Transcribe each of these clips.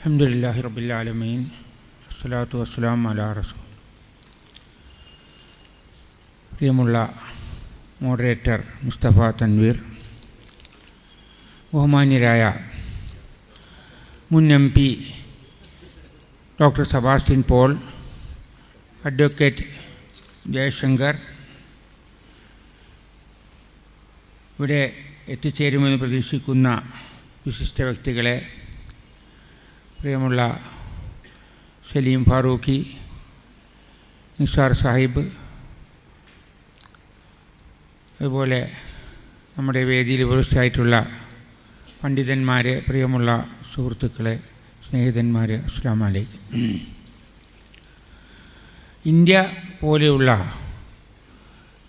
അലഹമുല്ലാഹി റബിലാലമീൻ അസ്സലാത്തു വസ്സലാം അലാ റസൂൽ. പ്രിയമുള്ള മോഡറേറ്റർ മുസ്തഫ തൻവീർ ബഹുമാന്യരായ മുൻ M P doctor Sebastian Paul advocate Jayashankar ഇവിടെ എത്തിച്ചേരുമെന്ന് പ്രതീക്ഷിക്കുന്ന വിശിഷ്ട വ്യക്തികളെ പ്രിയമുള്ള സലീം ഫാറൂഖി നിസാർ സാഹിബ് അതുപോലെ നമ്മുടെ വേദിയിൽ ഉപസ്ഥായിട്ടുള്ള പണ്ഡിതന്മാരെ പ്രിയമുള്ള സുഹൃത്തുക്കളെ സ്നേഹിതന്മാരെ അസ്സാം അലൈക്ക്. ഇന്ത്യ പോലെയുള്ള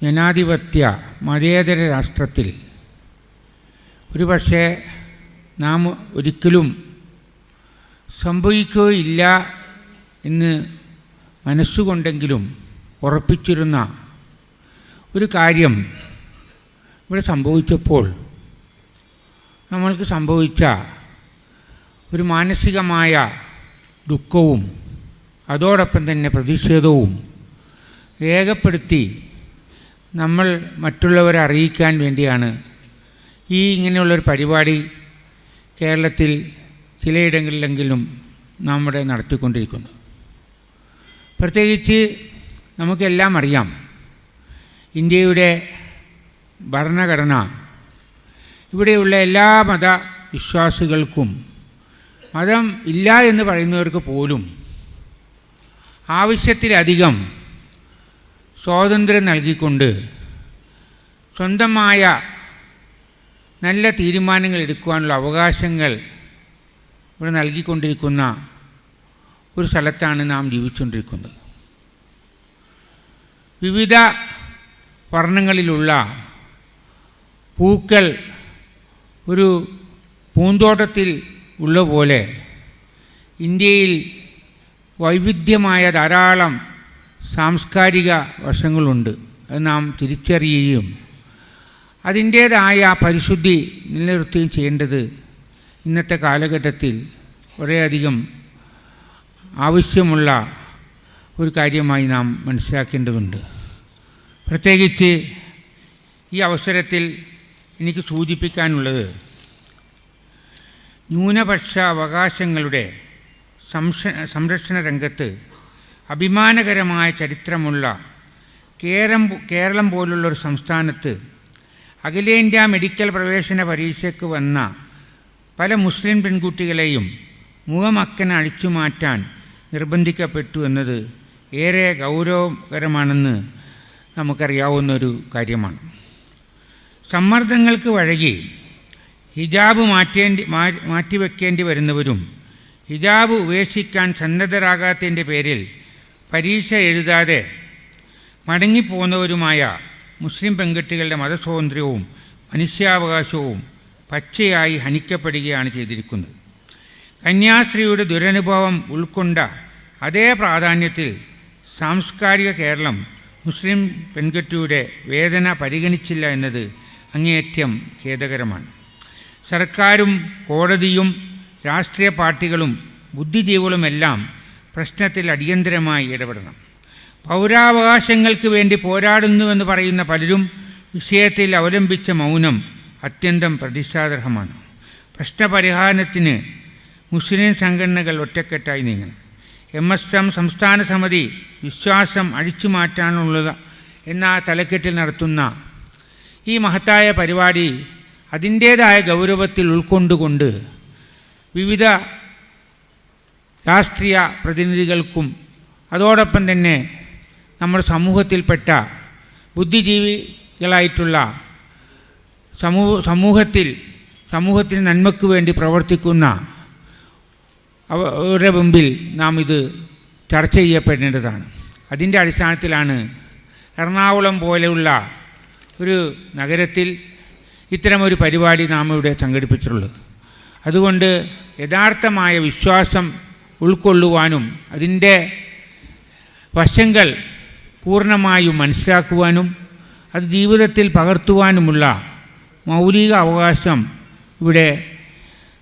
ജനാധിപത്യ മതേതര രാഷ്ട്രത്തിൽ ഒരുപക്ഷേ നാം ഒരിക്കലും സംഭവിക്കുകയില്ല എന്ന് മനസ്സുകൊണ്ടെങ്കിലും ഉറപ്പിച്ചിരുന്ന ഒരു കാര്യം ഇവിടെ സംഭവിച്ചപ്പോൾ നമ്മൾക്ക് സംഭവിച്ച ഒരു മാനസികമായ ദുഃഖവും അതോടൊപ്പം തന്നെ പ്രതിഷേധവും രേഖപ്പെടുത്തി നമ്മൾ മറ്റുള്ളവരെ അറിയിക്കാൻ വേണ്ടിയാണ് ഈ ഇങ്ങനെയുള്ളൊരു പരിപാടി കേരളത്തിൽ ചിലയിടങ്ങളിലെങ്കിലും നമ്മുടെ നടത്തിക്കൊണ്ടിരിക്കുന്നു. പ്രത്യേകിച്ച് നമുക്കെല്ലാം അറിയാം ഇന്ത്യയുടെ ഭരണഘടന ഇവിടെയുള്ള എല്ലാ മത വിശ്വാസികൾക്കും മതം ഇല്ല എന്ന് പറയുന്നവർക്ക് പോലും ആവശ്യത്തിലധികം സ്വാതന്ത്ര്യം നൽകിക്കൊണ്ട് സ്വന്തമായ നല്ല തീരുമാനങ്ങൾ എടുക്കുവാനുള്ള അവകാശങ്ങൾ ഇവിടെ നൽകിക്കൊണ്ടിരിക്കുന്ന ഒരു സ്ഥലത്താണ് നാം ജീവിച്ചുകൊണ്ടിരിക്കുന്നത്. വിവിധ വർണങ്ങളിലുള്ള പൂക്കൾ ഒരു പൂന്തോട്ടത്തിൽ ഉള്ള പോലെ ഇന്ത്യയിൽ വൈവിധ്യമായ ധാരാളം സാംസ്കാരിക വശങ്ങളുണ്ട്. അത് നാം തിരിച്ചറിയുകയും അതിന്റേതായ പരിശുദ്ധി നിലനിർത്തുകയും ചെയ്യേണ്ടത് ഇന്നത്തെ കാലഘട്ടത്തിൽ വളരെയധികം ആവശ്യമുള്ള ഒരു കാര്യമായി നാം മനസ്സിലാക്കേണ്ടതുണ്ട്. പ്രത്യേകിച്ച് ഈ അവസരത്തിൽ എനിക്ക് സൂചിപ്പിക്കാനുള്ളത് ന്യൂനപക്ഷ അവകാശങ്ങളുടെ സംരക്ഷണ രംഗത്ത് അഭിമാനകരമായ ചരിത്രമുള്ള കേരം കേരളം പോലുള്ളൊരു സംസ്ഥാനത്ത് അഖിലേന്ത്യാ മെഡിക്കൽ പ്രവേശന പരീക്ഷയ്ക്ക് വന്ന പല മുസ്ലിം പെൺകുട്ടികളെയും മുഖമക്കനെ അഴിച്ചു മാറ്റാൻ നിർബന്ധിക്കപ്പെട്ടു എന്നത് ഏറെ ഗൗരവകരമാണെന്ന് നമുക്കറിയാവുന്നൊരു കാര്യമാണ്. സമ്മർദ്ദങ്ങൾക്ക് വഴകി ഹിജാബ് മാറ്റേണ്ടി മാറ്റിവെക്കേണ്ടി വരുന്നവരും ഹിജാബ് ഉപേക്ഷിക്കാൻ സന്നദ്ധരാകാത്തതിന്റെ പേരിൽ പരീക്ഷ എഴുതാതെ മടങ്ങിപ്പോകുന്നവരുമായ മുസ്ലിം പെൺകുട്ടികളുടെ മതസ്വാതന്ത്ര്യവും മനുഷ്യാവകാശവും പച്ചയായി ഹനിക്കപ്പെടുകയാണ് ചെയ്തിരിക്കുന്നത്. കന്യാസ്ത്രീയുടെ ദുരനുഭവം ഉൾക്കൊണ്ട അതേ പ്രാധാന്യത്തിൽ സാംസ്കാരിക കേരളം മുസ്ലിം പെൺകുട്ടിയുടെ വേദന പരിഗണിച്ചില്ല എന്നത് അങ്ങേയറ്റം ഖേദകരമാണ്. സർക്കാരും കോടതിയും രാഷ്ട്രീയ പാർട്ടികളും ബുദ്ധിജീവികളുമെല്ലാം പ്രശ്നത്തിൽ അടിയന്തരമായി ഇടപെടണം. പൗരാവകാശങ്ങൾക്ക് വേണ്ടി പോരാടുന്നുവെന്ന് പറയുന്ന പലരും വിഷയത്തിൽ അവലംബിച്ച മൗനം അത്യന്തം പ്രതിഷ്ഠാർഹമാണ് പ്രശ്നപരിഹാരത്തിന് മുസ്ലിം സംഘടനകൾ ഒറ്റക്കെട്ടായി നീങ്ങണം. എം എസ് എം സംസ്ഥാന സമിതി വിശ്വാസം അഴിച്ചു മാറ്റാനുള്ളത് എന്ന തലക്കെട്ടിൽ നടത്തുന്ന ഈ മഹത്തായ പരിപാടി അതിന്റേതായ ഗൗരവത്തിൽ ഉൾക്കൊണ്ടുകൊണ്ട് വിവിധ രാഷ്ട്രീയ പ്രതിനിധികൾക്കും അതോടൊപ്പം തന്നെ നമ്മുടെ സമൂഹത്തിൽപ്പെട്ട ബുദ്ധിജീവികളായിട്ടുള്ള സമൂഹ സമൂഹത്തിൽ സമൂഹത്തിന് നന്മയ്ക്ക് വേണ്ടി പ്രവർത്തിക്കുന്ന അവരുടെ മുമ്പിൽ നാം ഇത് ചർച്ച ചെയ്യപ്പെടേണ്ടതാണ്. അതിന്റെ അടിസ്ഥാനത്തിലാണ് എറണാകുളം പോലെയുള്ള ഒരു നഗരത്തിൽ ഇത്തരമൊരു പരിപാടി നാം ഇവിടെ സംഘടിപ്പിച്ചിട്ടുള്ളത്. അതുകൊണ്ട് യഥാർത്ഥമായ വിശ്വാസം ഉൾക്കൊള്ളുവാനും അതിന്റെ വശങ്ങൾ പൂർണമായും മനസ്സിലാക്കുവാനും അത് ജീവിതത്തിൽ പകർത്തുവാനുമുള്ള മൗലിക അവകാശം ഇവിടെ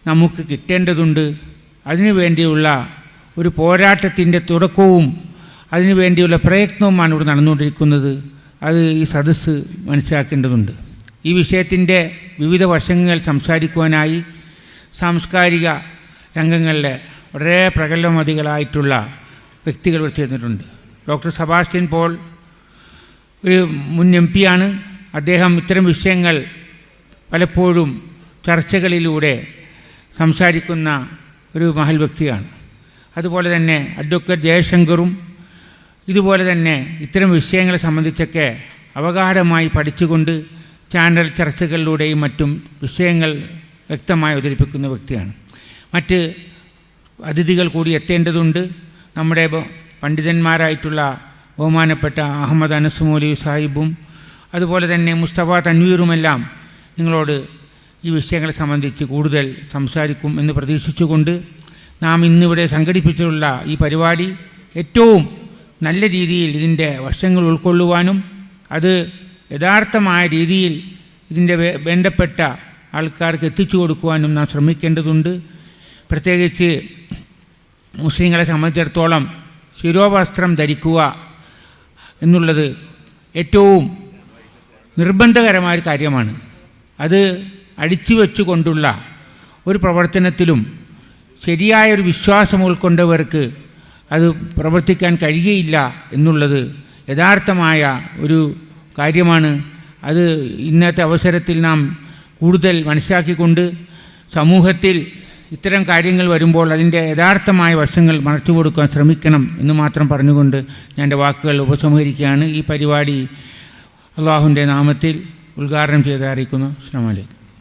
നമുക്ക് കിട്ടേണ്ടതുണ്ട്. അതിനു വേണ്ടിയുള്ള ഒരു പോരാട്ടത്തിന്റെ തുടക്കവും അതിനു വേണ്ടിയുള്ള പ്രയത്നവുമാണ് ഇവിടെ നടന്നുകൊണ്ടിരിക്കുന്നത്. അത് ഈ സദസ്സ് മനസ്സിലാക്കേണ്ടതുണ്ട്. ഈ വിഷയത്തിന്റെ വിവിധ വശങ്ങൾ സംസാരിക്കുവാനായി സാംസ്കാരിക രംഗങ്ങളിലെ വളരെ പ്രഗത്ഭമതികളായിട്ടുള്ള വ്യക്തികൾ ഇവിടെ ചേർന്നിട്ടുണ്ട്. ഡോക്ടർ സബാസ്റ്റ്യൻ പോൾ ഒരു മുൻ എം പിയാണ് അദ്ദേഹം ഇത്തരം വിഷയങ്ങൾ പലപ്പോഴും ചർച്ചകളിലൂടെ സംസാരിക്കുന്ന ഒരു മഹൽ വ്യക്തിയാണ്. അതുപോലെ തന്നെ അഡ്വക്കേറ്റ് ജയശങ്കറും ഇതുപോലെ തന്നെ ഇത്തരം വിഷയങ്ങളെ സംബന്ധിച്ചൊക്കെ അവഗാഢമായി പഠിച്ചുകൊണ്ട് ചാനൽ ചർച്ചകളിലൂടെയും മറ്റും വിഷയങ്ങൾ വ്യക്തമായി അവതരിപ്പിക്കുന്ന വ്യക്തിയാണ്. മറ്റ് അതിഥികൾ കൂടി എത്തേണ്ടതുണ്ട്. നമ്മുടെ പണ്ഡിതന്മാരായിട്ടുള്ള ബഹുമാനപ്പെട്ട അഹമ്മദ് അനസ് മൗലവി സാഹിബും അതുപോലെ തന്നെ മുസ്തഫ തൻവീറുമെല്ലാം നിങ്ങളോട് ഈ വിഷയങ്ങളെ സംബന്ധിച്ച് കൂടുതൽ സംസാരിക്കും എന്ന് പ്രതീക്ഷിച്ചുകൊണ്ട് നാം ഇന്നിവിടെ സംഘടിപ്പിച്ചിട്ടുള്ള ഈ പരിപാടി ഏറ്റവും നല്ല രീതിയിൽ ഇതിന്റെ വശങ്ങൾ ഉൾക്കൊള്ളുവാനും അത് യഥാർത്ഥമായ രീതിയിൽ ഇതിന്റെ വേണ്ടപ്പെട്ട ആൾക്കാർക്ക് എത്തിച്ചു കൊടുക്കുവാനും നാം ശ്രമിക്കേണ്ടതുണ്ട്. പ്രത്യേകിച്ച് മുസ്ലിങ്ങളെ സംബന്ധിച്ചിടത്തോളം ശിരോവസ്ത്രം ധരിക്കുക എന്നുള്ളത് ഏറ്റവും നിർബന്ധകരമായ കാര്യമാണ്. അത് അടിച്ചു വെച്ചുകൊണ്ടുള്ള ഒരു പ്രവർത്തനത്തിലും ശരിയായൊരു വിശ്വാസം ഉൾക്കൊണ്ടവർക്ക് അത് പ്രവർത്തിക്കാൻ കഴിയുകയില്ല എന്നുള്ളത് യഥാർത്ഥമായ ഒരു കാര്യമാണ്. അത് ഇന്നത്തെ അവസരത്തിൽ നാം കൂടുതൽ മനസ്സിലാക്കിക്കൊണ്ട് സമൂഹത്തിൽ ഇത്തരം കാര്യങ്ങൾ വരുമ്പോൾ അതിന്റെ യഥാർത്ഥമായ വശങ്ങൾ മറച്ചു കൊടുക്കാൻ ശ്രമിക്കണം എന്ന് മാത്രം പറഞ്ഞുകൊണ്ട് ഞാൻ എന്റെ വാക്കുകൾ ഉപസംഹരിക്കുകയാണ്. ഈ പരിപാടി അള്ളാഹുവിന്റെ നാമത്തിൽ ഉദ്ഘാടനം ചെയ്ത് അറിയിക്കുന്നു അസ്സാം വലൈക്കും